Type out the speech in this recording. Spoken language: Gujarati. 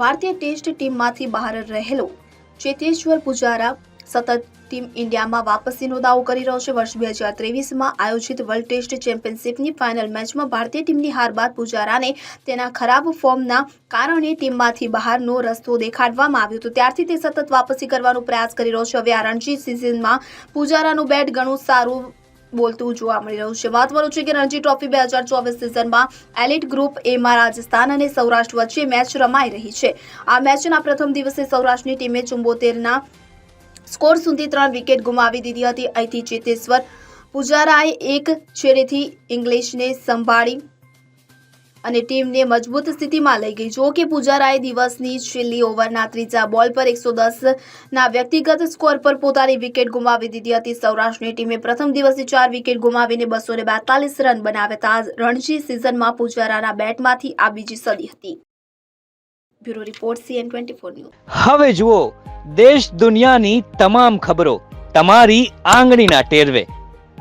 ભારતીય ટેસ્ટ ટીમમાંથી બહાર રહેલો ચેતેશ્વર પુજારા સતત ટીમ ઇન્ડિયામાં વાપસીનો દાવો કરી રહ્યો છે. વર્ષ બે હજાર ત્રેવીસમાં આયોજિત વર્લ્ડ ટેસ્ટ ચેમ્પિયનશિપની ફાઇનલ મેચમાં ભારતીય ટીમની હાર બાદ પુજારાને તેના ખરાબ ફોર્મના કારણે ટીમમાંથી બહારનો રસ્તો દેખાડવામાં આવ્યો હતો. ત્યારથી તે સતત વાપસી કરવાનો પ્રયાસ કરી રહ્યો છે. હવે આ રણજી સિઝનમાં પુજારાનું બેટ ઘણું સારું બોલતું જોવા મળી રહ્યું છે. મહત્વનું છે કે રણજી ટ્રોફી બે હજાર ચોવીસ સિઝનમાં એલિટ ગ્રુપ એમાં રાજસ્થાન અને સૌરાષ્ટ્ર વચ્ચે મેચ રમાઈ રહી છે. આ મેચના પ્રથમ દિવસે સૌરાષ્ટ્રની ટીમે ચુંબોતેરના સ્કોર સુધી ત્રણ વિકેટ ગુમાવી દીધી હતી. અહીંથી ચેતેશ્વર પુજારાએ એક છેડેથી ઇંગ્લિશને સંભાળી અને ટીમને મજબૂત સ્થિતિમાં લઈ ગઈ. જો કે પુજારાએ દિવસની છેલ્લી ઓવરના ત્રીજા બોલ પર એકસો ના વ્યક્તિગત સ્કોર પર પોતાની વિકેટ ગુમાવી દીધી હતી. સૌરાષ્ટ્રની ટીમે પ્રથમ દિવસે ચાર વિકેટ ગુમાવીને બસો રન બનાવ્યા હતા. રણજી સિઝનમાં પુજારાના બેટમાંથી આ બીજી સદી હતી. Bureau report CN twenty news. હવે જુઓ, દેશ દુનિયાની તમામ ખબરો તમારી આંગળીના ટેરવે.